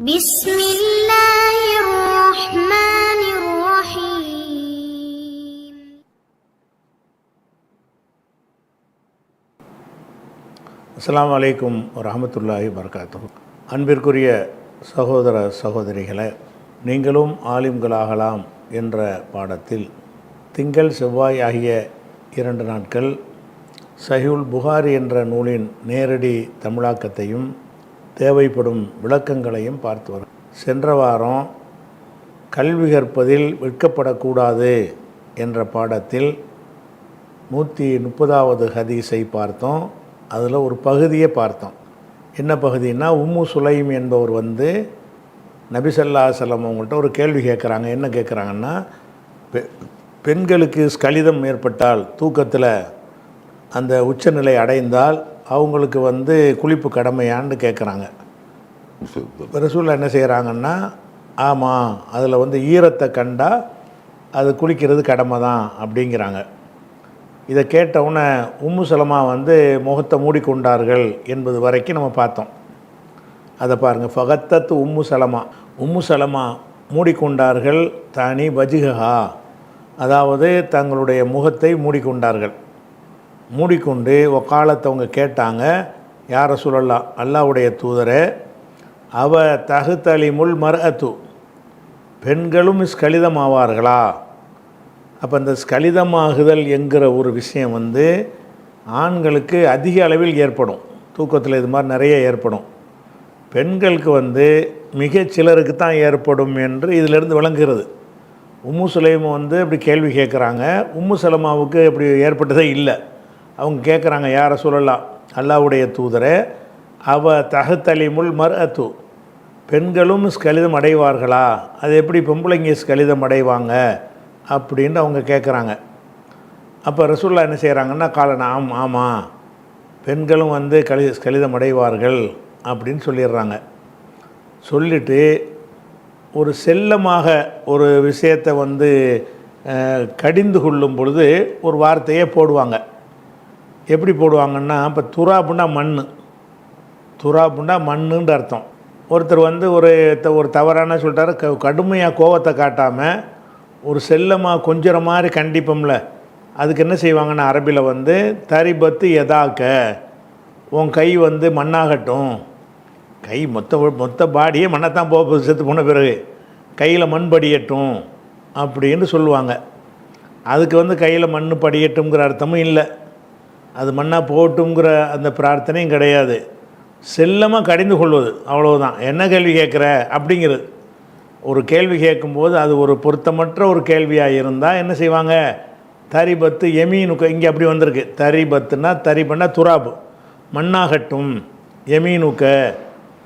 بسم الله الرحمن الرحيم அஸ்ஸலாமு அலைக்கும் வரஹமத்துல்லாஹி வபரகாத்துஹு அன்பிற்குரிய சகோதர சகோதரிகளே நீங்களும் ஆலிம்களாகலாம் என்ற பாடத்தில் திங்கள் செவ்வாய் ஆகிய இரண்டு நாட்கள் சஹியுல் புகாரி என்ற நூலின் நேரடி தமிழாக்கத்தையும் தேவைப்படும் விளக்கங்களையும் பார்த்து வரும். சென்ற வாரம் கல்வி கற்பதில் விற்கப்படக்கூடாது என்ற பாடத்தில் நூற்றி முப்பதாவது ஹதீஸை பார்த்தோம். அதில் ஒரு பகுதியை பார்த்தோம். என்ன பகுதின்னா உம்மு சுலைம் என்பவர் வந்து நபிசல்லா செல்லம் அவங்கள்ட்ட ஒரு கேள்வி கேட்குறாங்க. என்ன கேட்குறாங்கன்னா பெ பெண்களுக்கு ஸ்கலிதம் ஏற்பட்டால் தூக்கத்தில் அந்த உச்சநிலை அடைந்தால் அவங்களுக்கு வந்து குளிப்பு கடமையான்னு கேட்குறாங்க ரசூல் என்ன செய்கிறாங்கன்னா ஆமாம் அதில் வந்து ஈரத்தை கண்டா அது குளிக்கிறது கடமை தான் அப்படிங்கிறாங்க. இதை கேட்டவுடனே உம்மு சலமா வந்து முகத்தை மூடிக்கொண்டார்கள் என்பது வரைக்கும் நம்ம பார்த்தோம். அதை பாருங்கள் ஃபகத்தத்து உம்மு சலமா. உம்மு சலமா மூடிக்கொண்டார்கள் தனி வஜிகா அதாவது தங்களுடைய முகத்தை மூடிக்கொண்டார்கள். மூடிக்கொண்டு ஒக்காலத்தை அவங்க கேட்டாங்க யார சொல்லலாம் அல்லாவுடைய தூதரை அவ தகுத்தலிமுல் மரத்து பெண்களும் ஸ்கலிதமாவார்களா அப்போ இந்த ஸ்கலிதமாகுதல் என்கிற ஒரு விஷயம் வந்து ஆண்களுக்கு அதிக அளவில் ஏற்படும். தூக்கத்தில் இது மாதிரி நிறைய ஏற்படும். பெண்களுக்கு வந்து மிக சிலருக்கு தான் ஏற்படும் என்று இதிலிருந்து விளங்குகிறது. உம்மு சுலைம் வந்து இப்படி கேள்வி கேட்குறாங்க. உம்மு சலமாவுக்கு இப்படி ஏற்பட்டதே இல்லை. அவங்க கேட்குறாங்க யாரை சொல்லலாம் அல்லாவுடைய தூதரை அவ தகத்தலிமுள் மர் அத்து பெண்களும் ஸ்கலிதம் அடைவார்களா? அது எப்படி பொம்பளைங்க ஸ்கலிதம் அடைவாங்க? அப்படின்னு அவங்க கேட்குறாங்க அப்போ ரசூல்லா என்ன செய்கிறாங்கன்னா காலன் ஆம் ஆமாம் பெண்களும் வந்து கலி ஸ்கலிதம் அடைவார்கள் அப்படின்னு சொல்லிடுறாங்க. சொல்லிட்டு ஒரு செல்லமாக ஒரு விஷயத்தை வந்து கடிந்து கொள்ளும் பொழுது ஒரு வார்த்தையே போடுவாங்க. எப்படி போடுவாங்கன்னா இப்போ துராப்புண்டா மண் துராப்புண்டா மண்ணுன்ற அர்த்தம். ஒருத்தர் வந்து ஒரு த- ஒரு தவறான சொல்லிட்டாரு க கடுமையாக கோவத்தை காட்டாமல் ஒரு செல்லமாக கொஞ்சம் மாதிரி கண்டிப்போம்ல. அதுக்கு என்ன செய்வாங்கன்னா அரபியில் வந்து தரிபத்து எதாக்க உன் கை வந்து மண்ணாகட்டும். கை மொத்த மொத்த பாடியே மண்ணைத்தான் போக செத்து போன பிறகு. கையில் மண் படியட்டும் அப்படின்னு சொல்லுவாங்க. அதுக்கு வந்து கையில் மண் படியட்டுங்கிற அர்த்தமும் இல்லை. அது மண்ணாக போட்டுங்கிற அந்த பிரார்த்தனையும் கிடையாது. செல்லமாக கடிந்து கொள்வது அவ்வளவுதான். என்ன கேள்வி கேட்குற? அப்படிங்கிறது. ஒரு கேள்வி கேட்கும்போது அது ஒரு பொருத்தமற்ற ஒரு கேள்வியாக இருந்தால் என்ன செய்வாங்க? தரிபத்து எமீனுக்கு இங்கே அப்படி வந்திருக்கு. தரிபத்துனா தரிபன்னா துராபு. மண்ணாகட்டும் எமீனுக்க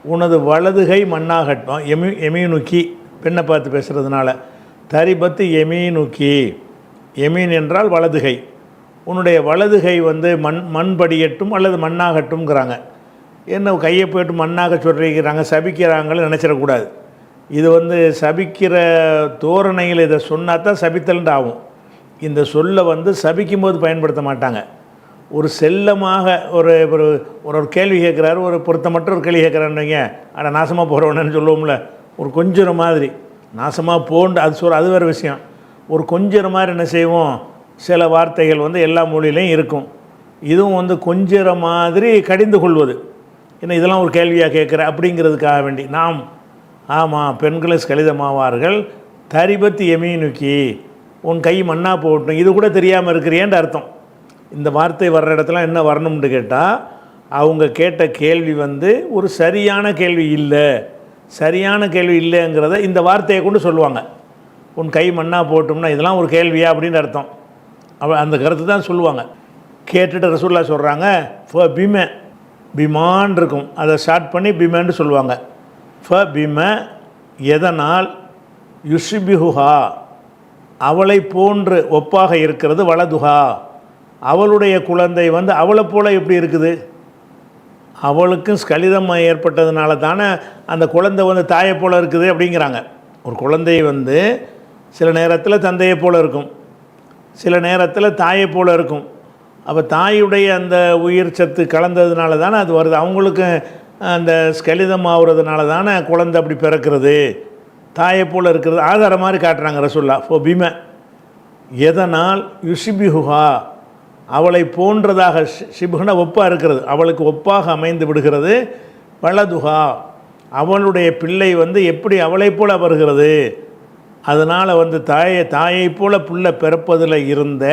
உனது வலதுகை மண்ணாகட்டும் எமி எமீனுக்கி பெண்ணை பார்த்து பேசுகிறதுனால தரிபத்து எமீனுக்கி எமீன் என்றால் வலதுகை உன்னுடைய வலதுகை வந்து மண் மண் படியட்டும் அல்லது மண்ணாகட்டும்ங்கிறாங்க. என்ன கையை போயிட்டு மண்ணாக சொல்லிக்கிறாங்க சபிக்கிறாங்கன்னு நினச்சிடக்கூடாது. இது வந்து சபிக்கிற தோரணையில் இதை சொன்னால் தான் சபித்தல்ண்டு ஆகும் இந்த சொல்லை வந்து சபிக்கும் போது பயன்படுத்த மாட்டாங்க. ஒரு செல்லமாக ஒரு ஒரு ஒரு ஒரு கேள்வி கேட்குறாரு ஒரு பொருத்தமற்ற ஒரு கேள்வி கேட்குறான்னு ஆனால் நாசமாக போகிறவனு சொல்லுவோம்ல ஒரு கொஞ்சம் மாதிரி. நாசமாக போண்டு அது சொல் அது வேறு விஷயம். ஒரு கொஞ்சம் மாதிரி என்ன செய்வோம்? சில வார்த்தைகள் வந்து எல்லா மொழியிலையும் இருக்கும். இதுவும் வந்து கொஞ்சிற மாதிரி கடிந்து கொள்வது. என்ன இதெல்லாம் ஒரு கேள்வியாக கேட்குற அப்படிங்கிறதுக்காக வேண்டி. நாம் ஆமாம் பெண்களை கலிதமாவார்கள் தரிபத்து எமீனுக்கி உன் கை மண்ணா போட்டும் இது கூட தெரியாமல் இருக்கிறியேன்ற அர்த்தம். இந்த வார்த்தை வர்ற இடத்துல என்ன வரணும்னு கேட்டால் அவங்க கேட்ட கேள்வி வந்து ஒரு சரியான கேள்வி இல்லை. சரியான கேள்வி இல்லைங்கிறத இந்த வார்த்தையை கொண்டு சொல்லுவாங்க. உன் கை மண்ணா போட்டோம்னா இதெல்லாம் ஒரு கேள்வியா அப்படின்னு அர்த்தம். அவள் அந்த கருத்து தான் சொல்லுவாங்க. கேட்டுட்டு ரசூல்லா சொல்கிறாங்க ஃப பிம பிமான் இருக்கும். அதை ஸ்டார்ட் பண்ணி பிமன்னு சொல்லுவாங்க. ஃப பிம எதனால் யுஷிபிஹுஹா? அவளை போன்று ஒப்பாக இருக்கிறது வலதுஹா. அவளுடைய குழந்தை வந்து அவளை போல் எப்படி இருக்குது? அவளுக்கும் ஸ்கலிதம் ஏற்பட்டதுனால தானே அந்த குழந்தை வந்து தாயை போல் இருக்குது அப்படிங்கிறாங்க. ஒரு குழந்தை வந்து சில நேரத்தில் தந்தையை போல் இருக்கும். சில நேரத்தில் தாயை போல் இருக்கும். அப்போ தாயுடைய அந்த உயிர் சத்து கலந்ததுனால தானே அது வருது. அவங்களுக்கு அந்த ஸ்கலிதம் ஆகுறதுனால தானே குழந்தை அப்படி பிறக்கிறது. தாயை போல் இருக்கிறது. ஆதாரம் மாதிரி காட்டுறாங்க ரசுல்லா. ஃபொபிம எதனால் யுஷிபிஹுஹா? அவளை போன்றதாக ஷி- ஒப்பாக இருக்கிறது. அவளுக்கு ஒப்பாக அமைந்து விடுகிறது. வலதுஹா. அவளுடைய பிள்ளை வந்து எப்படி அவளை போல வருகிறது? அதனால் வந்து தாயை தாயைப் போல புள்ள பிறப்பதில் இருந்த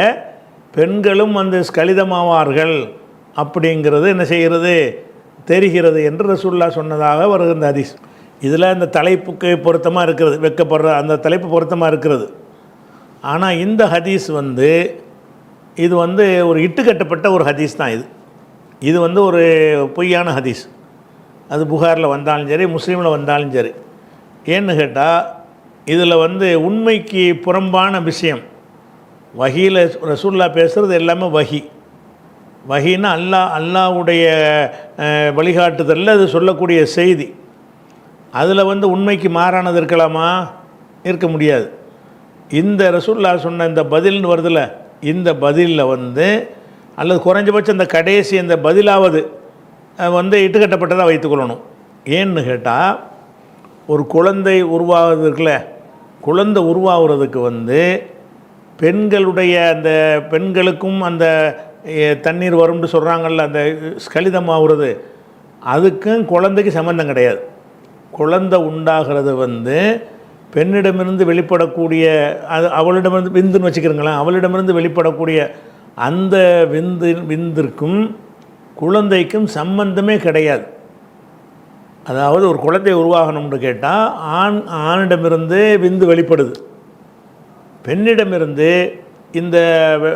பெண்களும் வந்து ஸ்கலிதமாவார்கள் அப்படிங்கிறது என்ன செய்கிறது? தெரிகிறது என்று ரசுல்லா சொன்னதாக வருகின்ற ஹதீஸ். இதில் இந்த தலைப்புக்கு பொருத்தமாக இருக்கிறது வெக்கப்படுற அந்த தலைப்பு பொருத்தமாக இருக்கிறது. ஆனால் இந்த ஹதீஸ் வந்து இது வந்து ஒரு இட்டுக்கட்டப்பட்ட ஒரு ஹதீஸ் தான் இது. இது வந்து ஒரு பொய்யான ஹதீஸ். அது புகாரில் வந்தாலும் சரி முஸ்லீமில் வந்தாலும் சரி. ஏன்னு கேட்டால் இதில் வந்து உண்மைக்கு புறம்பான விஷயம். வகியில் ரசூல்லா பேசுகிறது எல்லாமே வகி. வகின்னா அல்லாஹ் அல்லாஹ்வுடைய வழிகாட்டுதலில் அது சொல்லக்கூடிய செய்தி. அதில் வந்து உண்மைக்கு மாறானது இருக்கலாமா? இருக்க முடியாது. இந்த ரசூல்லா சொன்ன இந்த பதில்னு வருதுல்ல இந்த பதிலில் வந்து அல்லது குறைஞ்சபட்சம் இந்த கடைசி இந்த பதிலாவது வந்து இட்டுக்கட்டப்பட்டதாக வைத்துக்கொள்ளணும் ஏன்னு கேட்டால் ஒரு குழந்தை உருவாகிறது இருக்குல்ல குழந்தை உருவாகிறதுக்கு வந்து பெண்களுடைய அந்த பெண்களுக்கும் அந்த தண்ணீர் வரும்னு சொல்கிறாங்கல்ல அந்த ஸ்கலிதம் ஆகுறது அதுக்கும் குழந்தைக்கு சம்மந்தம் கிடையாது. குழந்தை உண்டாகிறது வந்து பெண்ணிடமிருந்து வெளிப்படக்கூடிய அது அவளிடமிருந்து விந்துன்னு வச்சுக்கிறீங்களேன் அவளிடமிருந்து வெளிப்படக்கூடிய அந்த விந்து விந்திற்கும் குழந்தைக்கும் சம்பந்தமே கிடையாது. அதாவது ஒரு குழந்தை உருவாகணும்னு கேட்டால் ஆண் ஆணிடமிருந்து விந்து வெளிப்படுது. பெண்ணிடமிருந்து இந்த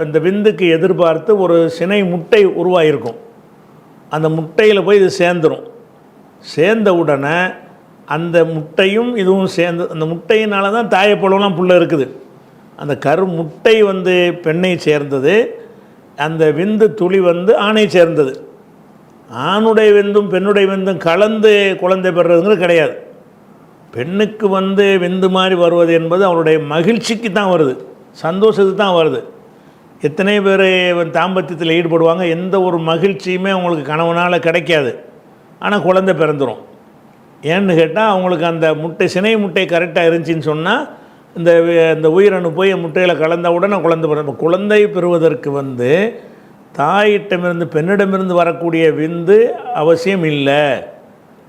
இந்த விந்துக்கு எதிர்பார்த்து ஒரு சினை முட்டை உருவாகிருக்கும் அந்த முட்டையில் போய் இது சேர்ந்துடும் சேர்ந்த உடனே அந்த முட்டையும் இதுவும் சேர்ந்து அந்த முட்டையினால தான் தாயப்பழம்லாம் புள்ள இருக்குது. அந்த கரு முட்டை வந்து பெண்ணை சேர்ந்தது அந்த விந்து துளி வந்து ஆணை சேர்ந்தது. ஆணுடைய விந்தும் பெண்ணுடைய விந்தும் கலந்து குழந்தை பெறுறதுங்கிறது கிடையாது. பெண்ணுக்கு வந்து விந்து மாதிரி வருவது என்பது அவளுடைய மகிழ்ச்சிக்கு தான் வருது. சந்தோஷத்துக்கு தான் வருது. எத்தனை பேர் தாம்பத்தியத்தில் ஈடுபடுவாங்க? எந்த ஒரு மகிழ்ச்சியுமே அவங்களுக்கு கணவனால் கிடைக்காது. ஆனால் குழந்தை பிறந்துடும் ஏன்னு கேட்டால் அவங்களுக்கு அந்த முட்டை சினை முட்டை கரெக்டாக இருந்துச்சின்னு சொன்னால் இந்த இந்த உயிரணு போய் முட்டையில் கலந்த உடனே குழந்தை பிறந்த குழந்தை பெறுவதற்கு வந்து தாயிட்டமிருந்து பெண்ணிடமிருந்து வரக்கூடிய விந்து அவசியம் இல்லை.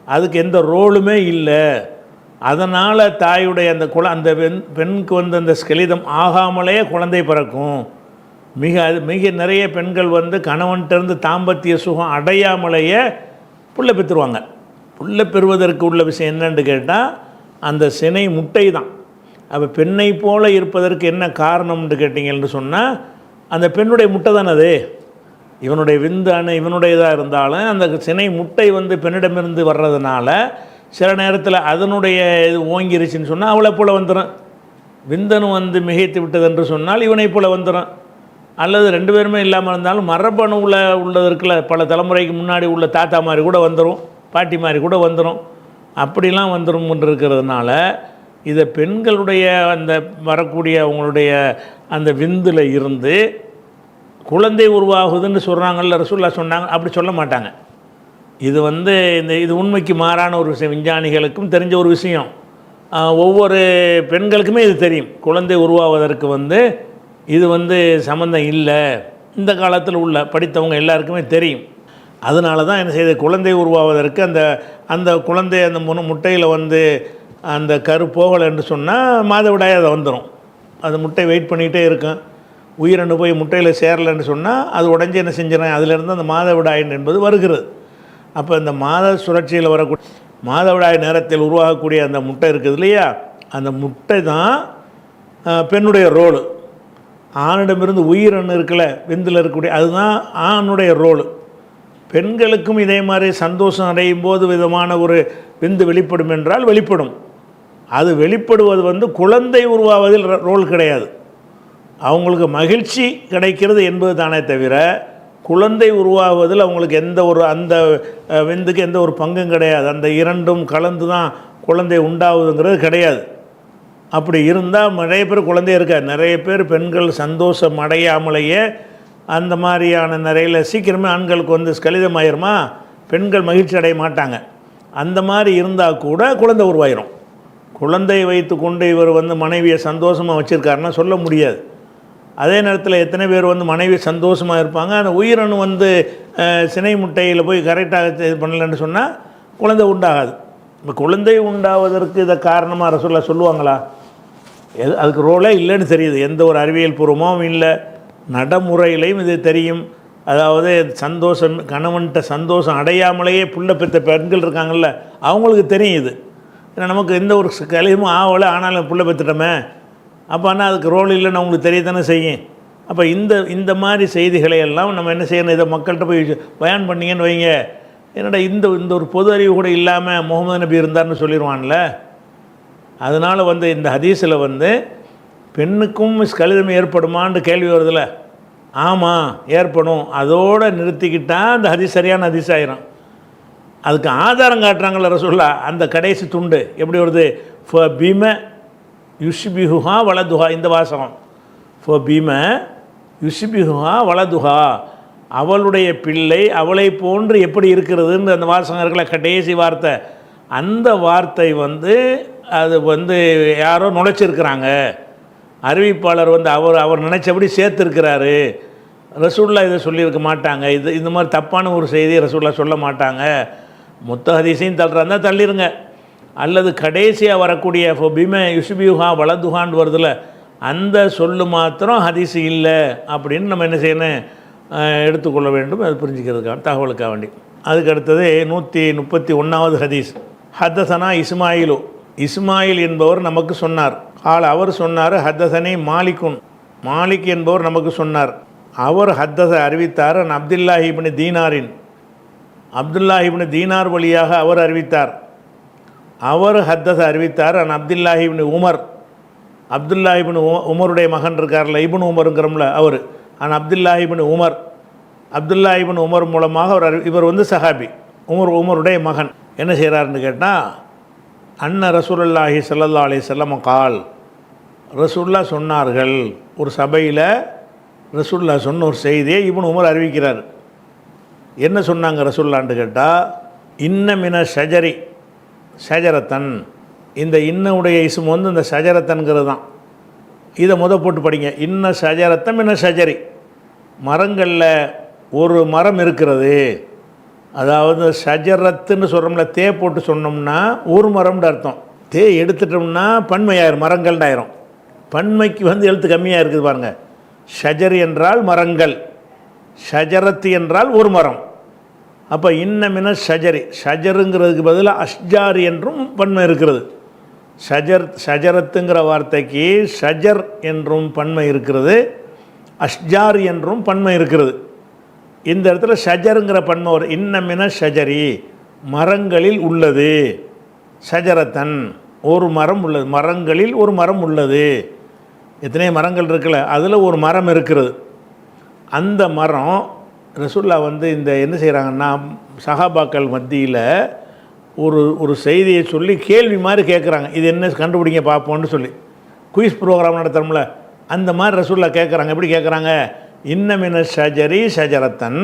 அதுக்கு எந்த ரோலுமே இல்லை. அதனால் தாயுடைய அந்த குழ அந்த பெண் பெண்ணுக்கு வந்து அந்த ஸ்கெலிதம் ஆகாமலே குழந்தை பிறக்கும். மிக அது மிக நிறைய பெண்கள் வந்து கணவன்கிட்டருந்து தாம்பத்திய சுகம் அடையாமலேயே புள்ள பெற்றுருவாங்க. புள்ள பெறுவதற்கு உள்ள விஷயம் என்னன்னு கேட்டால் அந்த சினை முட்டை தான். அப்போ பெண்ணை போல இருப்பதற்கு என்ன காரணம்னு கேட்டிங்கன்னு சொன்னால் அந்த பெண்ணுடைய முட்டை தானே அது இவனுடைய விந்தானு இவனுடையதாக இருந்தாலும் அந்த சினை முட்டை வந்து பெண்ணிடமிருந்து வர்றதுனால சில நேரத்தில் அதனுடைய இது ஓங்கிருச்சுன்னு சொன்னால் அவளை போல் வந்துடும் விந்தனு வந்து மிகைத்து விட்டது என்று சொன்னால் இவனை போல் வந்துடும் அல்லது ரெண்டு பேருமே இல்லாமல் இருந்தாலும் மரபணுவில் உள்ளது இருக்குல்ல பல தலைமுறைக்கு முன்னாடி உள்ள தாத்தா மாதிரி கூட வந்துடும் பாட்டி மாதிரி கூட வந்துடும் அப்படிலாம் வந்துடும் இருக்கிறதுனால இதை பெண்களுடைய அந்த வரக்கூடிய அவங்களுடைய அந்த விந்தில் இருந்து குழந்தை உருவாகுதுன்னு சொல்கிறாங்கல்ல ரசூல்லா சொன்னாங்க அப்படி சொல்ல மாட்டாங்க. இது வந்து இந்த இது உண்மைக்கு மாறான ஒரு விஷயம். விஞ்ஞானிகளுக்கும் தெரிஞ்ச ஒரு விஷயம். ஒவ்வொரு பெண்களுக்குமே இது தெரியும். குழந்தை உருவாவதற்கு வந்து இது வந்து சம்மந்தம் இல்லை. இந்த காலத்தில் உள்ள படித்தவங்க எல்லாருக்குமே தெரியும். அதனால தான் என்ன செய்யுது குழந்தை உருவாவதற்கு அந்த அந்த குழந்தை அந்த முனு முட்டையில் வந்து அந்த கரு போகலை என்று சொன்னால் மாதவிடாய் அதை வந்துடும் அது முட்டை வெயிட் பண்ணிகிட்டே இருக்கும். உயிரணு போய் முட்டையில் சேரலைன்னு சொன்னால் அது உடஞ்சி என்ன செஞ்சிடறேன் அதிலிருந்து அந்த மாதவிடாயன் என்பது வருகிறது. அப்போ இந்த மாத சுழற்சியில் வரக்கூடிய மாதவிடாய் நேரத்தில் உருவாகக்கூடிய அந்த முட்டை இருக்குது இல்லையா? அந்த முட்டை தான் பெண்ணுடைய ரோலு. ஆணிடமிருந்து உயிரணு இருக்கல விந்தில் இருக்கக்கூடிய அதுதான் ஆணுடைய ரோலு. பெண்களுக்கும் இதே மாதிரி சந்தோஷம் அடையும் போது விதமான ஒரு விந்து வெளிப்படும் என்றால் வெளிப்படும். அது வெளிப்படுவது வந்து குழந்தை உருவாவதில் ர- ரோல் கிடையாது. அவங்களுக்கு மகிழ்ச்சி கிடைக்கிறது என்பது தானே தவிர குழந்தை உருவாகுவதில் அவங்களுக்கு எந்த ஒரு அந்த விந்துக்கு எந்த ஒரு பங்கும் கிடையாது. அந்த இரண்டும் கலந்து தான் குழந்தை உண்டாகுதுங்கிறது கிடையாது. அப்படி இருந்தால் நிறைய பேர் குழந்தை இருக்காது. நிறைய பேர் பெண்கள் சந்தோஷம் அடையாமலேயே அந்த மாதிரியான நிறையில் சீக்கிரமே ஆண்களுக்கு வந்து ஸ்கலிதமாயிருமா பெண்கள் மகிழ்ச்சி அடைய மாட்டாங்க. அந்த மாதிரி இருந்தால் கூட குழந்தை உருவாயிரும். குழந்தையை வைத்து கொண்டு இவர் வந்து மனைவியை சந்தோஷமாக வச்சுருக்காருன்னா சொல்ல முடியாது. அதே நேரத்தில் எத்தனை பேர் வந்து மனைவி சந்தோஷமாக இருப்பாங்க அந்த உயிரணு வந்து சினை முட்டையில் போய் கரெக்டாக இது பண்ணலன்னு சொன்னால் குழந்தை உண்டாகாது. இப்போ குழந்தை உண்டாவதற்கு இதை காரணமாக ரசோல்லா சொல்லுவாங்களா? எது அதுக்கு ரோலே இல்லைன்னு தெரியுது. எந்த ஒரு அறிவியல் பூர்வமும் இல்லை. நடைமுறையிலையும் இது தெரியும். அதாவது சந்தோஷம் கணவன்கிட்ட சந்தோஷம் அடையாமலேயே புள்ள பெற்ற பெண்கள் இருக்காங்கல்ல அவங்களுக்கு தெரியும் இது. ஏன்னா நமக்கு எந்த ஒரு கலையும் ஆகலை ஆனாலும் புள்ள பெற்றுட்டோமே அப்போ ஆனால் அதுக்கு ரோல் இல்லைன்னு அவங்களுக்கு தெரியத்தானே செய்யும். அப்போ இந்த இந்த மாதிரி செய்திகளை எல்லாம் நம்ம என்ன செய்யணும்? இதை மக்கள்கிட்ட போய் பயன் பண்ணீங்கன்னு வைங்க. என்னடா இந்த இந்த ஒரு பொது அறிவு கூட இல்லாமல் முகமது நபி இருந்தார்னு சொல்லிடுவான்ல அதனால் வந்து இந்த ஹதீஸில் வந்து பெண்ணுக்கும் கலிதம் ஏற்படுமான்னு கேள்வி வருதுல்ல ஆமாம் ஏற்படும். அதோடு நிறுத்திக்கிட்டால் அந்த ஹதீஸ் சரியான ஹதீஸ் ஆயிரும் அதுக்கு ஆதாரம் காட்டுறாங்கள ரசோல்லா அந்த கடைசி துண்டு எப்படி வருது? ஃப பீம யுஷ்பிஹுஹா வலதுஹா இந்த வாசகம். ஃபோ பீம யுஷிபிஹுஹா வலதுஹா. அவளுடைய பிள்ளை அவளை போன்று எப்படி இருக்கிறதுன்னு அந்த வாசகம் இருக்கிற கடைசி வார்த்தை. அந்த வார்த்தை வந்து அது வந்து யாரோ நுழைச்சிருக்கிறாங்க. அறிவிப்பாளர் வந்து அவர் அவர் நினச்சபடி சேர்த்துருக்கிறாரு. ரசூல்லா இதை சொல்லியிருக்க மாட்டாங்க. இது இந்த மாதிரி தப்பான ஒரு செய்தியை ரசூல்லா சொல்ல மாட்டாங்க. மொத்த ஹதீஸையும் தள்ளுறாந்தா தள்ளிருங்க. அல்லது கடைசியாக வரக்கூடிய இப்போ பீம யுஷ்பியூஹா வலதுஹான்னு அந்த சொல்லு மாத்திரம் ஹதீஸ் இல்லை அப்படின்னு நம்ம என்ன செய்யணும் எடுத்துக்கொள்ள வேண்டும். அது புரிஞ்சுக்கிறதுக்காக தகவலுக்காக வேண்டி. அதுக்கு அடுத்தது நூற்றி முப்பத்தி ஒன்றாவது ஹதீஸ். ஹத்தசனா இஸ்மாயிலு. இஸ்மாயில் என்பவர் நமக்கு சொன்னார். ஆள் அவர் சொன்னார் ஹத்தசனை மாலிக்குன். மாலிக் என்பவர் நமக்கு சொன்னார். அவர் ஹத்தஸை அறிவித்தார் அன் தீனாரின். அப்துல்லாஹிபின் தீனார் வழியாக அவர் அறிவித்தார். அவர் ஹத்தஸை அறிவித்தார் அன் அப்துல்லாஹிபின் உமர். அப்துல்லாஹிபின் உமருடைய மகன் இருக்கார்ல இப்னு உமருங்கிறோம்ல அவர். An Abdullah ibn Umar. Abdullah ibn Umar மூலமாக அவர் இவர் வந்து சஹாபி. உமர் உமருடைய மகன். என்ன செய்கிறாருன்னு கேட்டால் அன்ன ரசூலுல்லாஹி சல்லா அலி செல்லம் கால். ரசூல்லா சொன்னார்கள். ஒரு சபையில் ரசூல்லா சொன்ன ஒரு செய்தியை இவன் உமர் அறிவிக்கிறார். என்ன சொன்னாங்க ரசூல்லான்னு கேட்டால் இன்னமின ஷஜரி ஷஜரத்தன் இந்த இன்னுடைய இசும் வந்து இந்த ஷஜரத்தன்கிறது தான். இதை முத போட்டு படிங்க. இன்ன ஷஜரத்தம் இன்ன ஷஜரி. மரங்களில் ஒரு மரம் இருக்கிறது. அதாவது ஷஜரத்துன்னு சொல்கிறோம்ல தே போட்டு சொன்னோம்னா ஒரு மரம்னு அர்த்தம். தே எடுத்துட்டோம்னா பன்மையாயிரும் மரங்கள்டாயிரும் பன்மைக்கு வந்து எழுத்து கம்மியாக இருக்குது பாருங்கள் ஷஜர் என்றால் மரங்கள். ஷஜரத்து என்றால் ஒரு மரம். அப்போ இன்னமின ஷஜரி. ஷஜருங்கிறதுக்கு பதிலாக அஷ்ஜார் என்றும் பன்மை இருக்கிறது. ஷஜர் ஷஜரத்துங்கிற வார்த்தைக்கு ஷஜர் என்றும் பன்மை இருக்கிறது. அஷ்ஜார் என்றும் பன்மை இருக்கிறது. இந்த இடத்துல ஷஜருங்கிற பன்மை ஒரு இன்னமின ஷஜரி. மரங்களில் உள்ளது. ஷஜரத்தன் ஒரு மரம் உள்ளது. மரங்களில் ஒரு மரம் உள்ளது. எத்தனை மரங்கள் இருக்குல்ல அதில் ஒரு மரம் இருக்கிறது. அந்த மரம் ரசுல்லா வந்து இந்த என்ன செய்கிறாங்கன்னா சஹாபாக்கள் மத்தியில் ஒரு ஒரு செய்தியை சொல்லி கேள்வி மாதிரி கேட்குறாங்க இது என்ன கண்டுபிடிங்க பார்ப்போம்னு சொல்லி. குயிஸ் ப்ரோக்ராம் நடத்துகிறோம்ல அந்த மாதிரி ரசுல்லா கேட்குறாங்க எப்படி கேட்குறாங்க இன்னமின ஷஜரி ஷஜரத்தன்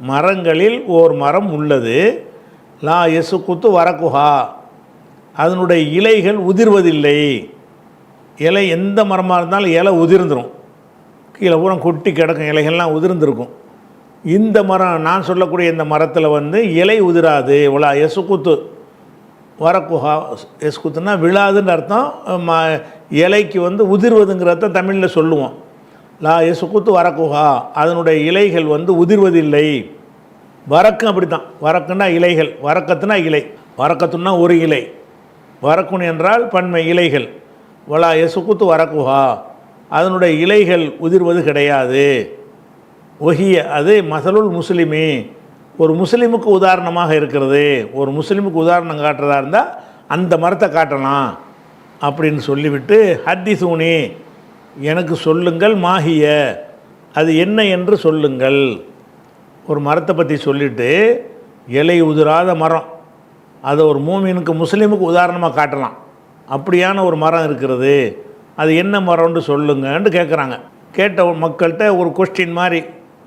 மரங்களில் ஓர் மரம் உள்ளது லா எசு குத்து வரக்குஹா அதனுடைய இலைகள் உதிர்வதில்லை. இலை எந்த மரமாக இருந்தாலும் இலை உதிர்ந்துடும் கீழே பூரா கொட்டி கிடக்கும் இலைகள்லாம் உதிர்ந்துருக்கும். இந்த மரம் நான் சொல்லக்கூடிய இந்த மரத்தில் வந்து இலை உதிராது இவ்வளோ எசுக்குத்து வரக்குஹா எசுக்குத்துனா விழாதுன்னு அர்த்தம். ம இலைக்கு வந்து உதிர்வதுங்கிறத தமிழில் சொல்லுவோம். லா எசுக்குத்து வரக்குஹா அதனுடைய இலைகள் வந்து உதிர்வதில்லை. வரக்கும் அப்படி தான் வரக்குன்னா இலைகள் வரக்கத்துனா இலை. வரக்கத்துனா ஒரு இலை. வரக்குன் என்றால் பன்மை இலைகள். வலா எசுக்குத்து வரக்குஹா அதனுடைய இலைகள் உதிர்வது கிடையாது. ஒஹிய அது மசலுல் முஸ்லிமே. ஒரு முஸ்லீமுக்கு உதாரணமாக இருக்கிறது. ஒரு முஸ்லீமுக்கு உதாரணம் காட்டுறதா இருந்தால் அந்த மரத்தை காட்டலாம் அப்படின்னு சொல்லிவிட்டு ஹத்தி சூனி எனக்கு சொல்லுங்கள் மாஹிய அது என்ன என்று சொல்லுங்கள். ஒரு மரத்தை பற்றி சொல்லிவிட்டு இலை உதிராத மரம் அதை ஒரு மூமினுக்கு முஸ்லீமுக்கு உதாரணமாக காட்டலாம். அப்படியான ஒரு மரம் இருக்கிறது. அது என்ன மரம்னு சொல்லுங்கன்னு கேட்குறாங்க கேட்ட மக்கள்கிட்ட ஒரு கொஸ்டின் மாதிரி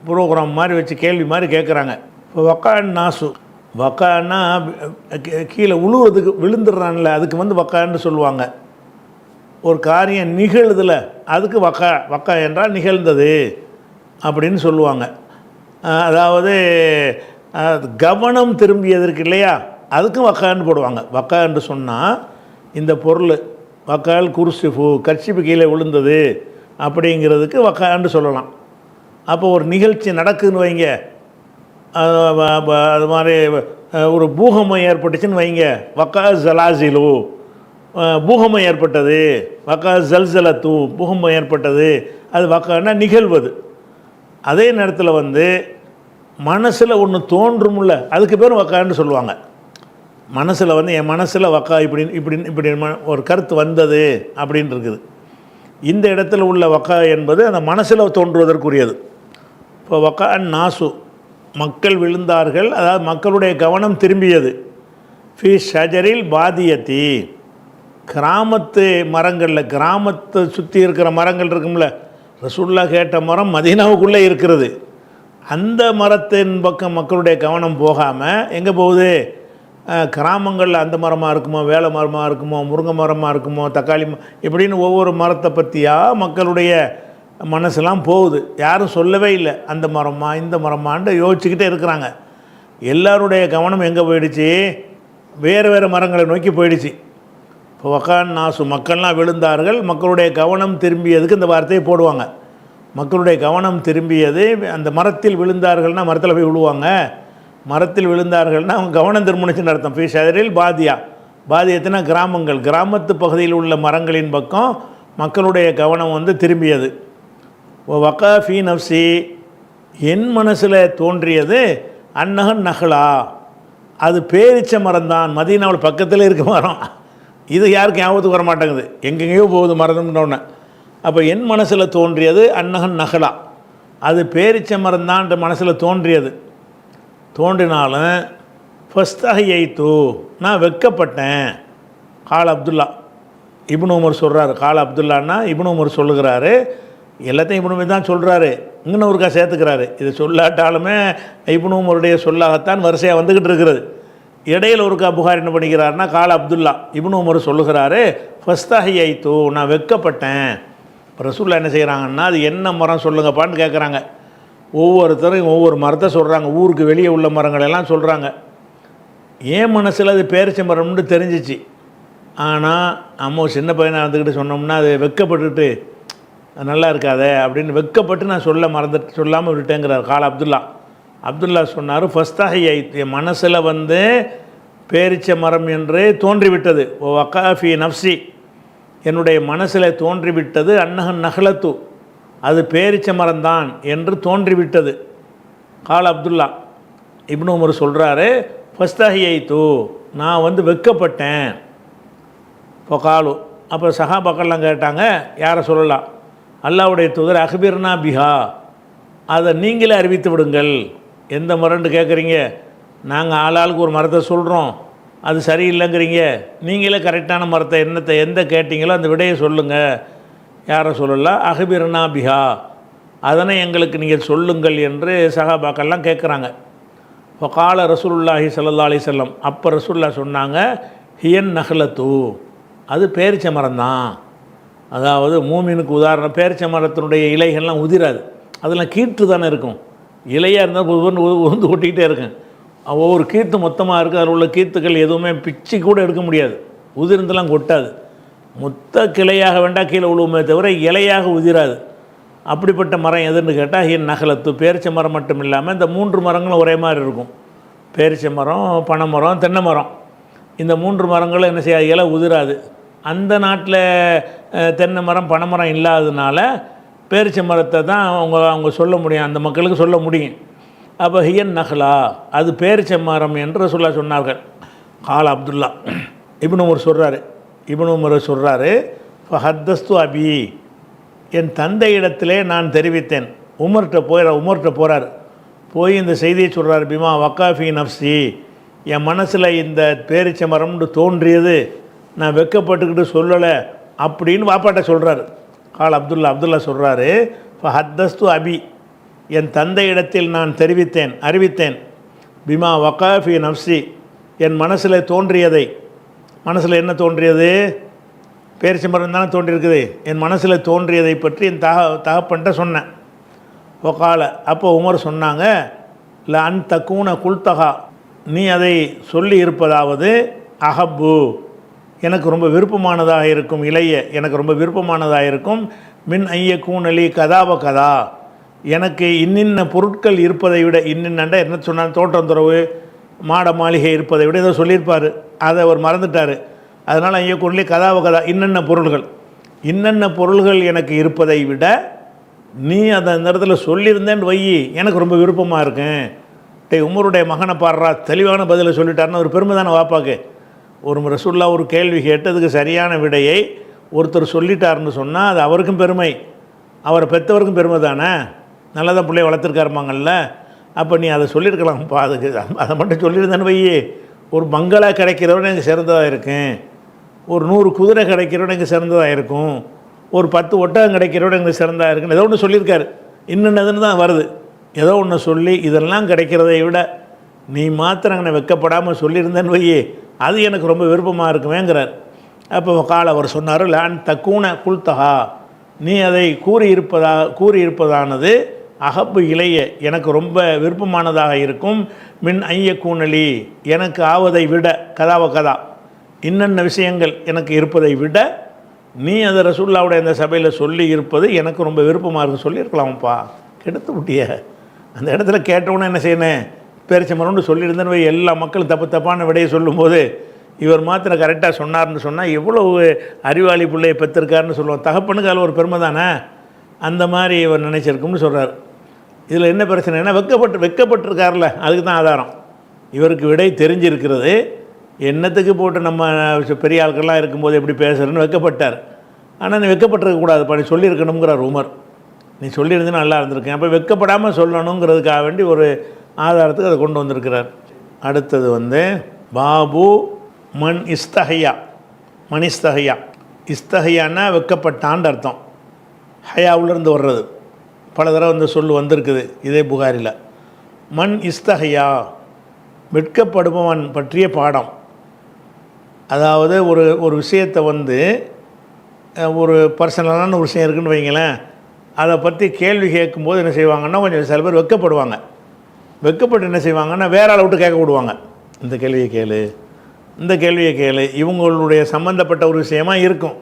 ப்ரோக்ராம் மாதிரி வச்சு கேள்வி மாதிரி கேட்குறாங்க இப்போ வக்கான் நாசு. வக்கான்னா கீழே உழுவுறதுக்கு விழுந்துடுறான்ல அதுக்கு வந்து வக்கான்னு சொல்லுவாங்க. ஒரு காரியம் நிகழுதுல அதுக்கு வக்கா வக்கா என்றால் நிகழ்ந்தது அப்படின்னு சொல்லுவாங்க. அதாவது கவனம் திரும்பியதற்கு இல்லையா? அதுக்கும் வக்கான்னு போடுவாங்க. வக்கா என்று சொன்னால் இந்த பொருள் வக்கால் குருசிஃபு கர்ச்சிப்பு கீழே விழுந்தது அப்படிங்கிறதுக்கு வக்கான்னு சொல்லலாம். அப்போ ஒரு நிகழ்ச்சி நடக்குதுன்னு வைங்க. அது மாதிரி ஒரு பூகம்பம் ஏற்பட்டுச்சுன்னு வைங்க. வக்கா ஜலாசிலு. பூகமம் பூகம்பம் ஏற்பட்டது. வக்கா ஜல்சலத்து பூகம்பம் ஏற்பட்டது. அது வக்கான்னா நிகழ்வது. அதே நேரத்தில் வந்து மனசில் ஒன்று தோன்றும்ல. அதுக்கு பேர் வக்கான்னு சொல்லுவாங்க. மனசில் வந்து என் மனசில் வக்கா இப்படி இப்படி இப்படி ம- ஒரு கருத்து வந்தது அப்படின்னு இருக்குது. இந்த இடத்துல உள்ள வக்கா என்பது அந்த மனசில் தோன்றுவதற்குரியது. இப்போ வக்கா நாசு. மக்கள் விழுந்தார்கள். அதாவது மக்களுடைய கவனம் திரும்பியது. ஃபி ஷஜரில் பாதியத்தி கிராமத்து மரங்களில் கிராமத்தை சுற்றி இருக்கிற மரங்கள் இருக்கும்ல. ரசுல்லா கேட்ட மரம் மதீனாவுக்குள்ளே இருக்கிறது. அந்த மரத்தின் பக்கம் மக்களுடைய கவனம் போகாமல் எங்கே போகுது? கிராமங்களில் அந்த மரமாக இருக்குமோ வேலை மரமாக இருக்குமோ முருங்கை மரமாக இருக்குமோ தக்காளி ம- இப்படின்னு ஒவ்வொரு மரத்தை பற்றியாக மக்களுடைய மனசெல்லாம் போகுது. யாரும் சொல்லவே இல்லை. அந்த மரமா இந்த மரமான்ட்டு யோசிச்சுக்கிட்டே இருக்கிறாங்க. எல்லாருடைய கவனம் எங்கே போயிடுச்சு? வேறு வேறு மரங்களை நோக்கி போயிடுச்சு. இப்போ வக்கான் நாசு மக்கள்லாம் விழுந்தார்கள். மக்களுடைய கவனம் திரும்பியதுக்கு இந்த வார்த்தையை போடுவாங்க. மக்களுடைய கவனம் திரும்பியது அந்த மரத்தில் விழுந்தார்கள்னால் மரத்தில் போய் விழுவாங்க. மரத்தில் விழுந்தார்கள்னா அவங்க கவனம் திரும்பினுச்சுன்னு அர்த்தம். ஃபீ சதரில் பாதியா. பாதியத்தினா கிராமங்கள்? கிராமத்து பகுதியில் உள்ள மரங்களின் பக்கம் மக்களுடைய கவனம் வந்து திரும்பியது. வக்கா ஃபீ நப்சி என் மனசில் தோன்றியது அன்னகன் நகலா அது பேரிச்ச மரம் தான் மதீனாவில் பக்கத்தில் இருக்க மரம். இது யாருக்கும் ஞாபகத்துக்கு வர மாட்டேங்குது. எங்கெங்கேயோ போகுது மரம்னோடனே அப்போ என் மனசில் தோன்றியது அன்னகன் நகலா அது பேரிச்ச மரம் மனசில் தோன்றியது. தோன்றினாலும் ஃபஸ்தாக எய்த்து நான் வெட்கப்பட்டேன் கால் அப்துல்லா. இப்னு உமர் சொல்கிறாரு கால அப்துல்லான்னா இப்னு உமர் சொல்லுகிறாரு. எல்லாத்தையும் இப்னு தான் சொல்கிறாரு இன்னும் ஒருக்கா சேர்த்துக்கிறாரு. இது சொல்லாட்டாலுமே இப்னு சொல்லாகத்தான் வரிசையாக வந்துக்கிட்டு இருக்கிறது. இடையில ஒருக்கா புகார் என்ன பண்ணிக்கிறாருன்னா கால அப்துல்லா இப்னு உமர் சொல்லுகிறாரு ஃபஸ்தாஹி தூ நான் வெட்கப்பட்டேன் இப்போ ரசூல்லா என்ன செய்கிறாங்கன்னா அது என்ன மரம் சொல்லுங்கப்பான்னு கேட்குறாங்க ஒவ்வொருத்தரும் ஒவ்வொரு மரத்தை சொல்கிறாங்க ஊருக்கு வெளியே உள்ள மரங்கள் எல்லாம் சொல்கிறாங்க ஏன் மனசில் அது பேரிச்ச மரம்னு தெரிஞ்சிச்சு. ஆனால் அம்மா சின்ன பையனாக இருந்துக்கிட்டு சொன்னோம்னா அது வெக்கப்பட்டுட்டு நல்லா இருக்காதே அப்படின்னு வெக்கப்பட்டு நான் சொல்ல மறந்து சொல்லாமல் விட்டுட்டேங்கிறார். கால அப்துல்லா. அப்துல்லா சொன்னார் ஃபஸ்தாக என் மனசில் வந்து பேரிச்ச மரம் என்று தோன்றிவிட்டது. ஓ வக்காஃபி நப்சி என்னுடைய மனசில் தோன்றிவிட்டது அன்னகன் நகலத்து அது பேரிச்ச மரம்தான் என்று தோன்றிவிட்டது. கால் அப்துல்லா. இப்னு உமர் சொல்கிறாரு ஃபஸ்தாஹியை தூ நான் வந்து வெக்கப்பட்டேன். இப்போ காலு அப்போ சஹாபாக்கள்லாம் கேட்டாங்க யாரை சொல்லலாம் அல்லாவுடைய தூதர் அஹ்பிர்னா பிஹா அதை நீங்களே அறிவித்து விடுங்கள். எந்த மரம்னு கேட்குறீங்க நாங்கள் ஆளாளுக்கு ஒரு மரத்தை சொல்கிறோம் அது சரியில்லைங்கிறீங்க. நீங்களே கரெக்டான மரத்தை என்னத்தை எந்த கேட்டிங்களோ அந்த விடையை சொல்லுங்கள் யாரை சொல்லலாம் அஹ்பிர்னா பிஹா அதனை எங்களுக்கு நீங்கள் சொல்லுங்கள் என்று சஹாபாக்கள்லாம் கேட்குறாங்க இப்போ கால ரசூலுல்லாஹி சல்லா அலி செல்லம் அப்போ ரசூல்லா சொன்னாங்க ஹியன் நஹ்லத்து அது பேரிச்ச மரம் தான் அதாவது மூமினுக்கு உதாரணம் பேரிச்ச மரத்தினுடைய இலைகள்லாம் உதிராது. அதெல்லாம் கீற்று தானே இருக்கும். இலையாக இருந்தால் ஒவ்வொன்று உந்து கொட்டிக்கிட்டே இருக்கும். ஒவ்வொரு கீர்த்து மொத்தமாக இருக்குது அதில் உள்ள கீர்த்துக்கள் எதுவுமே பிச்சு கூட எடுக்க முடியாது. உதிர்ந்தெல்லாம் கொட்டாது. மொத்த கிளையாக வேண்டாம் கீழே உழுவுமே தவிர இலையாக உதிராது. அப்படிப்பட்ட மரம் எதுன்னு கேட்டால் ஹின் நகலத்து பேரிச்ச மரம் மட்டும் இல்லாமல் இந்த மூன்று மரங்களும் ஒரே மாதிரி இருக்கும். பேரிச்ச மரம் பனை மரம் தென்னை மரம். இந்த மூன்று மரங்களும் என்ன செய்யாது? இலை உதிராது. அந்த நாட்டில் தென்னை மரம் பனை மரம் இல்லாததுனால பேரிச்ச மரத்தை தான் அவங்க அவங்க சொல்ல முடியும். அந்த மக்களுக்கு சொல்ல முடியும். அப்போ ஹியன் நஹ்லா அது பேரிச்ச மரம் என்று சொல்ல சொன்னார்கள். கால அப்துல்லா இப்னு உமர் சொல்கிறாரு இப்னு உமர் சொல்கிறாரு ஹத்தஸ்து அபி என் தந்தை இடத்திலே நான் தெரிவித்தேன். உமர்கிட்ட போயிற உமர்கிட்ட போகிறார் போய் இந்த செய்தியை சொல்கிறார் பிமா வக்காஃபி நஃப்சி என் மனசில் இந்த பேரிச்ச மரம்னு தோன்றியது நான் வெக்கப்பட்டுக்கிட்டு சொல்லலை அப்படின்னு வாப்பாட்ட சொல்கிறாரு கால் அப்துல்லா அப்துல்லா சொல்கிறாரு இப்போ ஹத்தஸ்து அபி என் தந்தை இடத்தில் நான் தெரிவித்தேன் அறிவித்தேன். பிமா வகாஃபி நப்சி என் மனசில் தோன்றியதை. மனசில் என்ன தோன்றியது? பேரிச்சம்பரம் தானே தோன்றியிருக்குது. என் மனசில் தோன்றியதை பற்றி என் தக தகப்பன்ட்ட சொன்னேன். ஒக்கால அப்போ உமர் சொன்னாங்க இல்லை அன் தக்கூன குல்தகா நீ அதை சொல்லி இருப்பதாவது அஹப்பு. எனக்கு ரொம்ப விருப்பமானதாக இருக்கும் இளைய எனக்கு ரொம்ப விருப்பமானதாக இருக்கும். மின் ஐய கூனலி கதாப கதா. எனக்கு இன்னின்ன பொருட்கள் இருப்பதை விட இன்னின்னண்ட என்ன சொன்னால் தோட்டம் துறவு மாட மாளிகை இருப்பதை விட ஏதோ சொல்லியிருப்பார். அதை அவர் மறந்துட்டார். அதனால் ஐய கூணலி கதாப கதா இன்னென்ன பொருள்கள். இன்னென்ன பொருள்கள் எனக்கு இருப்பதை விட நீ அதை அந்த இடத்துல சொல்லியிருந்தேன்னு வை. எனக்கு ரொம்ப விருப்பமாக இருக்கேன். டே உமருடைய மகனை பாடுறா தெளிவான பதிலை சொல்லிட்டாருன்னு ஒரு பெருமை தானே வாப்பாக்கு. ஒரு ரசுல்லா ஒரு கேள்வி கேட்டதுக்கு சரியான விடையை ஒருத்தர் சொல்லிட்டாருன்னு சொன்னால் அது அவருக்கும் பெருமை. அவரை பெற்றவருக்கும் பெருமை தானே? நல்லா தான் பிள்ளைய வளர்த்துருக்காருமாங்கல்ல அப்போ நீ அதை சொல்லியிருக்கலாம்ப்பா. அதுக்கு அதை மட்டும் சொல்லியிருந்தேன்னு வை ஒரு பங்களா கிடைக்கிறவன் எனக்கு சிறந்ததாக இருக்கும் ஒரு நூறு குதிரை கிடைக்கிறவன் எனக்கு சிறந்ததாக இருக்கும். ஒரு பத்து ஒட்டகம் கிடைக்கிறவன் எனக்கு சிறந்ததாக இருக்குன்னு ஏதோ ஒன்று சொல்லியிருக்காரு. இன்னென்னதுன்னு தான் வருது. ஏதோ ஒன்று சொல்லி இதெல்லாம் கிடைக்கிறதை விட நீ மாத்திரம் என்னை வெக்கப்படாமல் சொல்லியிருந்தேன்னு வையே அது எனக்கு ரொம்ப விருப்பமாக இருக்குமேங்கிறார். அப்போ கால அவர் சொன்னார் லான் தக்கூன குல்தகா நீ அதை கூறியிருப்பதா கூறியிருப்பதானது அகப்பு இளைய எனக்கு ரொம்ப விருப்பமானதாக இருக்கும். மின் ஐய கூனலி எனக்கு ஆவதை விட கதாவ கதா இன்னென்ன விஷயங்கள் எனக்கு இருப்பதை விட நீ அதை ரசூல்லாவுடைய அந்த சபையில் சொல்லி இருப்பது எனக்கு ரொம்ப விருப்பமாக இருக்கு சொல்லியிருக்கலாம்ப்பா. கெடுத்து விட்டிய. அந்த இடத்துல கேட்டவுடனே என்ன செய்யணும்? பேரிச்சமரம்னு சொல்லியிருந்தேன்னு வை எல்லா மக்களும் தப்பு தப்பான விடையை சொல்லும்போது இவர் மாத்திரம் கரெக்டாக சொன்னார்னு சொன்னால் எவ்வளோ அறிவாளி பிள்ளையை பெற்றிருக்காருன்னு சொல்லுவோம். தகப்பனுக்கு அதில் ஒரு பெருமை தானே? அந்த மாதிரி இவர் நினைச்சிருக்கும்னு சொல்கிறார் இதில் என்ன பிரச்சனைனா வெக்கப்பட்டு வெக்கப்பட்டிருக்கார்ல அதுக்கு தான் ஆதாரம். இவருக்கு விடை தெரிஞ்சிருக்கிறது. என்னத்துக்கு போட்டு நம்ம பெரிய ஆட்கள்லாம் இருக்கும்போது எப்படி பேசுகிறேன்னு வெக்கப்பட்டார். ஆனால் நீ வெக்கப்பட்டிருக்கக்கூடாது பண்ணி சொல்லியிருக்கணுங்கிற ரூமர் நீ சொல்லியிருந்தேன்னு நல்லா இருந்திருக்கேன் அப்போ வெக்கப்படாமல் சொல்லணுங்கிறதுக்காக வேண்டி ஒரு ஆதாரத்துக்கு அதை கொண்டு வந்திருக்கிறார். அடுத்தது வந்து பாபு மண் இஸ்தஹையா. மணிஸ்தஹையா இஸ்தஹையான்னா வெக்கப்பட்டான்னு அர்த்தம். ஹயாவிலிருந்து வர்றது. பல தடவை வந்து சொல் வந்திருக்குது இதே புகாரில். மண் இஸ்தஹையா வெட்கப்படுபவன் பற்றிய பாடம். அதாவது ஒரு ஒரு விஷயத்தை வந்து ஒரு பர்சனலான ஒரு விஷயம் இருக்குன்னு வைங்களேன் அதை பற்றி கேள்வி கேட்கும்போது என்ன செய்வாங்கன்னா கொஞ்சம் சில பேர் வெட்கப்படுவாங்க வெட்கப்பட்டு என்ன செய்வாங்கன்னா வேற ஆளை விட்டு கேட்க விடுவாங்க இந்த கேள்வியை கேளு இந்த கேள்வியை கேளு இவங்களுடைய சம்மந்தப்பட்ட ஒரு விஷயமாக இருக்கும்.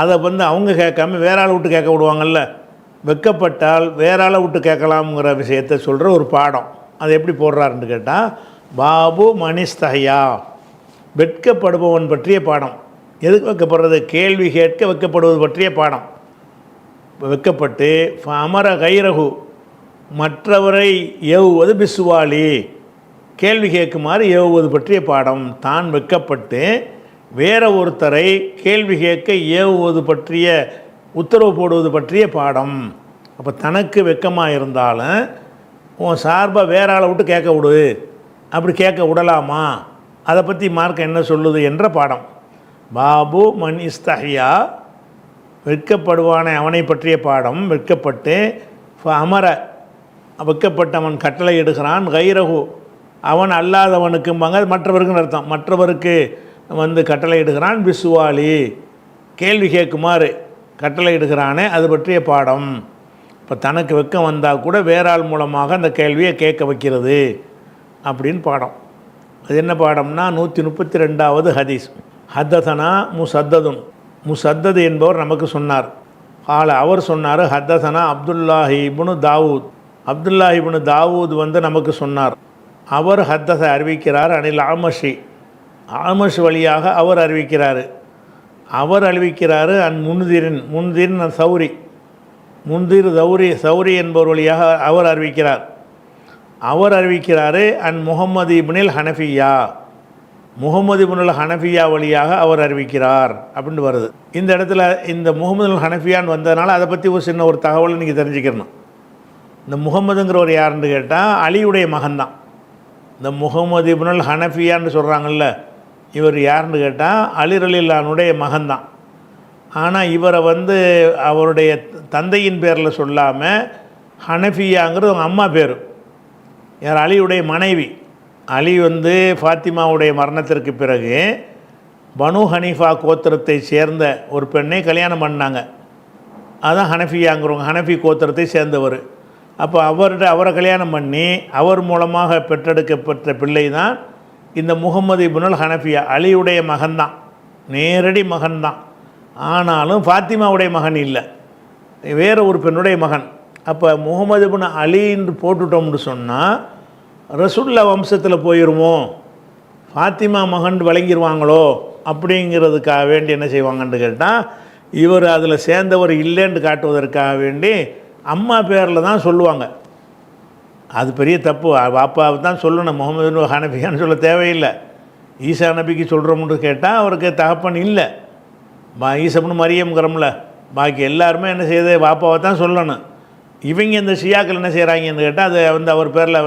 அதை வந்து அவங்க கேட்காம வேற ஆளை விட்டு கேட்க விடுவாங்கல்ல வெக்கப்பட்டால் வேற ஆளை விட்டு கேட்கலாம்ங்கிற விஷயத்தை சொல்கிற ஒரு பாடம். அதை எப்படி போடுறாருன்னு கேட்டால் பாபு மணிஸ்தஹயா வெட்கப்படுபவன் பற்றிய பாடம். எதுக்கு வைக்கப்படுறது கேள்வி கேட்க வைக்கப்படுவது பற்றிய பாடம். வெக்கப்பட்டு அமர கைரகு மற்றவரை ஏவுவது பிசுவாளி. கேள்வி கேட்குமாறு ஏவுவது பற்றிய பாடம். தான் வெக்கப்பட்டு வேற ஒருத்தரை கேள்வி கேட்க ஏவுவது பற்றிய உத்தரவு போடுவது பற்றிய பாடம். அப்போ தனக்கு வெக்கமாக இருந்தாலும் உன் சார்பாக வேற ஆளை விட்டு கேட்க விடு. அப்படி கேட்க விடலாமா? அதை பற்றி மார்க் என்ன சொல்லுது? என்ற பாடம். பாபு மன் இஸ்தஹியா வெட்கப்படுவானே அவனை பற்றிய பாடம். வெட்கப்பட்டு ஃப அமர வெட்கப்பட்டவன் கட்டளை எடுக்கிறான் கைரகு அவன் அல்லாதவனுக்கும்பாங்க அது மற்றவருக்குன்னு அர்த்தம். மற்றவருக்கு வந்து கட்டளை இடுகிறான் பிசுவாளி கேள்வி கேட்குமாறு கட்டளை இடுகிறானே அது பற்றிய பாடம். இப்போ தனக்கு வெக்கம் வந்தால் கூட வேறாள் மூலமாக அந்த கேள்வியை கேட்க வைக்கிறது அப்படின்னு பாடம். அது என்ன பாடம்னா நூற்றி முப்பத்தி ரெண்டாவது ஹதீஸ். ஹத்தசனா முசத்ததுன். முசத்தது என்பவர் நமக்கு சொன்னார். ஆள அவர் சொன்னார் ஹத்தசனா அப்துல்லாஹி இப்னு தாவூத். அப்துல்லா இப்னு தாவூத் வந்து நமக்கு சொன்னார் அவர் ஹத்தஸை அறிவிக்கிறார் அனில் ஆமஷி. ஆமஷ் வழியாக அவர் அறிவிக்கிறார். அவர் அறிவிக்கிறார் அன் முன்திரின் முன்திரின் அன் சௌரி. முன்திர் சௌரி சௌரி என்பவர் வழியாக அவர் அறிவிக்கிறார். அவர் அறிவிக்கிறார் an Muhammad ibn al Hanafiyya. Muhammad ibn al Hanafiyya வழியாக அவர் அறிவிக்கிறார் அப்படின்னு வருது. இந்த இடத்துல இந்த முகமது ஹனஃபியான்னு வந்ததுனால அதை பற்றி ஒரு சின்ன ஒரு தகவலை நீங்கள் தெரிஞ்சுக்கணும் இந்த முகமதுங்கிறவர் யாருன்னு கேட்டால் அலியுடைய மகன்தான். இந்த முகமது இப்னுல் ஹனஃபியான்னு சொல்கிறாங்கல்ல இவர் யாருன்னு கேட்டால் அலி ரலில்லானுடைய மகன்தான். ஆனால் இவரை வந்து அவருடைய தந்தையின் பேரில் சொல்லாமல் ஹனஃபியாங்கிறது அவங்க அம்மா பேர். யார்? அலியுடைய மனைவி. அலி வந்து ஃபாத்திமாவுடைய மரணத்திற்கு பிறகு பனு ஹனீஃபா கோத்திரத்தை சேர்ந்த ஒரு பெண்ணை கல்யாணம் பண்ணாங்க. அதுதான் ஹனஃபியாங்கிறவங்க ஹனஃபி கோத்திரத்தை சேர்ந்தவர். அப்போ அவர்கிட்ட அவரை கல்யாணம் பண்ணி அவர் மூலமாக பெற்றெடுக்கப்பட்ட பிள்ளை தான் இந்த முகமது இபுனல் ஹனஃபியா. அலியுடைய மகன்தான். நேரடி மகன்தான். ஆனாலும் ஃபாத்திமாவுடைய மகன் இல்லை. வேறு ஒரு பெண்ணுடைய மகன். அப்போ முகமது இப்னு அலின்னு போட்டுட்டோம்னு சொன்னால் ரசுல்லா வம்சத்தில் போயிடுமோ ஃபாத்திமா மகன் வழங்கிடுவாங்களோ அப்படிங்கிறதுக்காக வேண்டி என்ன செய்வாங்கன்னு கேட்டால் இவர் அதில் சேர்ந்தவர் இல்லைன்னு காட்டுவதற்காக வேண்டி அம்மா பேரில் தான் சொல்லுவாங்க. அது பெரிய தப்பு. பாப்பாவை தான் சொல்லணும். முகமது ஹனபியான்னு சொல்ல தேவையில்லை. ஈசா நபிக்கு சொல்கிறோம்னு கேட்டால் அவருக்கு தகப்பன் இல்லை. பா ஈசப்னு மரியம்ங்கிறோம்ல. பாக்கி எல்லாருமே என்ன செய்யுது பாப்பாவை தான் சொல்லணும். இவங்க இந்த ஷியாக்கள் என்ன செய்கிறாங்கன்னு கேட்டால் அது வந்து அவர் பேரில்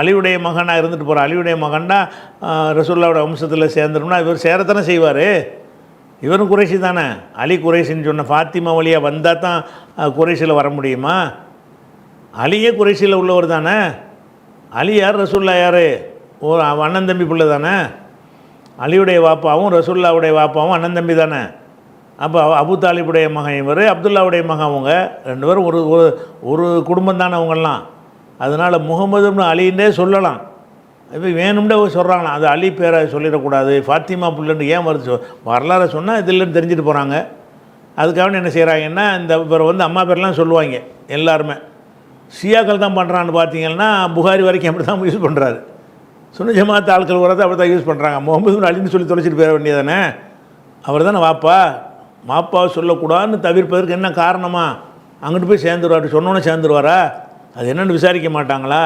அழிவுடைய மகனாக இருந்துட்டு போகிற அழிவுடைய மகன்னா ரசுல்லாவோட வம்சத்தில் சேர்ந்துட்டோம்னா இவர் சேரத்தானே செய்வார்? இவரும் குறைசி தானே? அலி குறைசின்னு சொன்ன ஃபாத்திமா வழியாக வந்தால் தான் குறைசியில் வர முடியுமா? அலியே குறைசியில் உள்ளவர் தானே? அலி யார்? ரசூல்லா யார்? ஓ அண்ணன் தம்பி பிள்ளை தானே? அலியுடைய வாப்பாவும் ரசூல்லாவுடைய வாப்பாவும் அண்ணன் தம்பி தானே? அப்போ அபு தாலிபுடைய மகன் இவர் அப்துல்லாவுடைய மகன் அவங்க. ரெண்டு பேரும் ஒரு ஒரு ஒரு குடும்பம் தானே அவங்கெல்லாம். அதனால் முகமதுன்னு அலின்னே சொல்லலாம். இப்போ வேணும்னே சொல்கிறாங்களா அது அலி பேரை சொல்லிடக்கூடாது. ஃபாத்திமா புள்ளன்னு ஏன் வருது வரலாறு வரலாறை சொன்னால் இதில் தெரிஞ்சுட்டு போகிறாங்க அதுக்காக என்ன செய்கிறாங்கன்னா இந்த இவர் வந்து அம்மா பேர்லாம் சொல்லுவாங்க எல்லாருமே. ஷியாக்கள் தான் பண்ணுறான்னு பார்த்தீங்கன்னா புகாரி வரைக்கும் அப்படி தான் யூஸ் பண்ணுறாரு சுன்ன ஜமாத் ஆட்கள் வரதை அப்படி தான் யூஸ் பண்ணுறாங்க முகமது அலின்னு சொல்லி தொலைச்சிட்டு போயிட வேண்டியதானே? அவர் தானே வாப்பா? மாப்பாவை சொல்லக்கூடாதுன்னு தவிர்ப்பதற்கு என்ன காரணமா? அங்கிட்டு போய் சேர்ந்துருவார். சொன்னோன்னே சேர்ந்துருவாரா? அது என்னென்னு விசாரிக்க மாட்டாங்களா?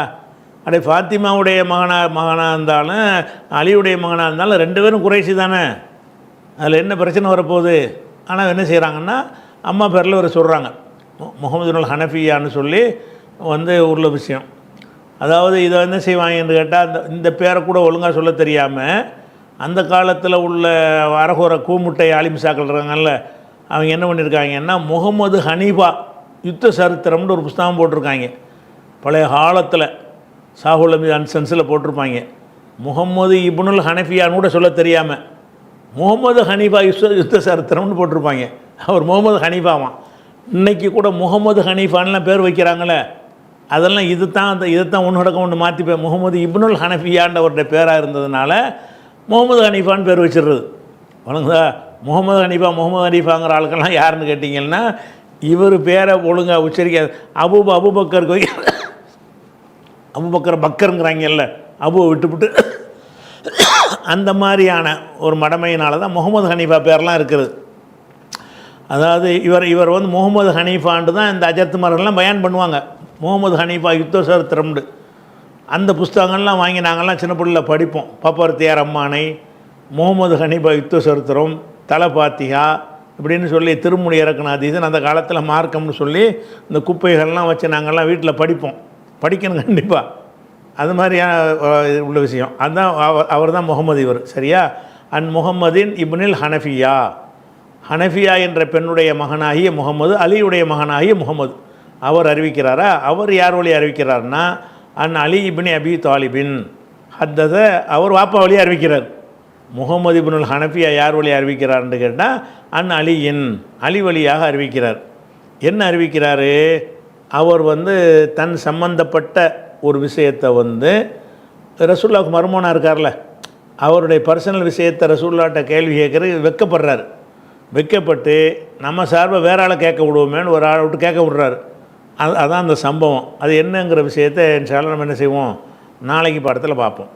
அடே ஃபாத்திமாவுடைய மகனா மகனாக இருந்தாலும் அலியுடைய மகனாக இருந்தாலும் ரெண்டு பேரும் குறைசி தானே? அதில் என்ன பிரச்சனை வரப்போகுது? ஆனால் என்ன செய்கிறாங்கன்னா அம்மா பேரில் ஒரு சொல்கிறாங்க முகமதுனுல் ஹனஃபியான்னு சொல்லி வந்து உள்ள விஷயம். அதாவது இதை என்ன செய்வாங்கன்னு கேட்டால் அந்த இந்த பேரை கூட ஒழுங்காக சொல்ல தெரியாமல் அந்த காலத்தில் உள்ள அரகுர கூமுட்டை ஆலிமிசாக்கள் இருக்காங்கல்ல அவங்க என்ன பண்ணியிருக்காங்கன்னா முகமது ஹனீஃபா யுத்த சரித்திரம்னு ஒரு புஸ்தகம் போட்டிருக்காங்க. பழைய காலத்தில். சாகுல் அமி அன்சன்ஸில் போட்டிருப்பாங்க. முகம்மது இப்னுல் ஹனஃபியான்னு கூட சொல்ல தெரியாமல் முகமது ஹனீஃபா யுத்த யுத்த சரித்திரம்னு போட்டிருப்பாங்க. அவர் முகமது ஹனீஃபாவான் இன்னைக்கு கூட முகமது ஹனீஃபான்லாம் பேர் வைக்கிறாங்களே அதெல்லாம் இது தான் அந்த இதை தான் ஒன்றடக்கம் ஒன்று மாற்றி முகமது இப்னுல் ஹனஃபியான்றவருடைய பேராக இருந்ததுனால முகமது ஹனீஃபான்னு பேர் வச்சிடுறது. வணங்குதா? முகமது ஹனீஃபா முகமது ஹனீஃபாங்கிற ஆளுக்கெல்லாம் யாருன்னு கேட்டிங்கன்னா இவர் பேரை ஒழுங்காக உச்சரிக்க அபூப அபுபக்கருக்கு வைக்க அபுபக்கர் பக்கருங்கிறாங்கல்ல அபுவை விட்டுவிட்டு அந்த மாதிரியான ஒரு மடமையினால தான் முகமது ஹனீஃபா பேர்லாம் இருக்குது. அதாவது இவர் இவர் வந்து முகமது ஹனீஃபான்ட்டு தான் இந்த அஜத்துமார்கள்லாம் பயன் பண்ணுவாங்க. முகமது ஹனீஃபா யுத்த சரித்திரம்டு அந்த புஸ்தகங்கள்லாம் வாங்கி நாங்கள்லாம் சின்ன பிள்ளையில் படிப்போம். பப்பர்த்தியார் அம்மானை முகமது ஹனீஃபா யுத்த சரித்திரம் தலபாத்தியா இப்படின்னு சொல்லி திருமுடி இறக்குனாதீசன் அந்த காலத்தில் மார்க்கம்னு சொல்லி இந்த குப்பைகள்லாம் வச்சு நாங்கள்லாம் வீட்டில் படிப்போம். படிக்கணும் கண்டிப்பாக அது மாதிரியான இது உள்ள விஷயம். அதுதான் அவர் தான் முகமது இவர். சரியா? அன் முகமதின் இப்னில் ஹனஃபியா. ஹனஃபியா என்ற பெண்ணுடைய மகனாகிய முகமது அலியுடைய மகனாகிய முகமது அவர் அறிவிக்கிறாரா? அவர் யார் வழி அறிவிக்கிறார்னா அன் அலி இப்னி அபி தாலிபின். ஹத்தத அவர் வாப்பா வழி அறிவிக்கிறார். முகமது இப்னுல் ஹனஃபியா யார் வழி அறிவிக்கிறார்னு கேட்டால் அன் அலியின் அலி வழியாக அறிவிக்கிறார். என்ன அறிவிக்கிறாரு? அவர் வந்து தன் சம்பந்தப்பட்ட ஒரு விஷயத்தை வந்து ரசூல்லாவுக்கு மருமோனாக இருக்கார்ல அவருடைய பர்சனல் விஷயத்தை ரசூல்லாட்ட கேள்வி கேட்குறது வெக்கப்படுறாரு. வெக்கப்பட்டு நம்ம சார்பை வேற ஆளை கேட்க விடுவோமேன்னு ஒரு ஆளை விட்டு கேட்க விடுறாரு. அது அதான் அந்த சம்பவம். அது என்னங்கிற விஷயத்தை என் நம்ம என்ன செய்வோம்? நாளைக்கு படத்தில் பார்ப்போம்.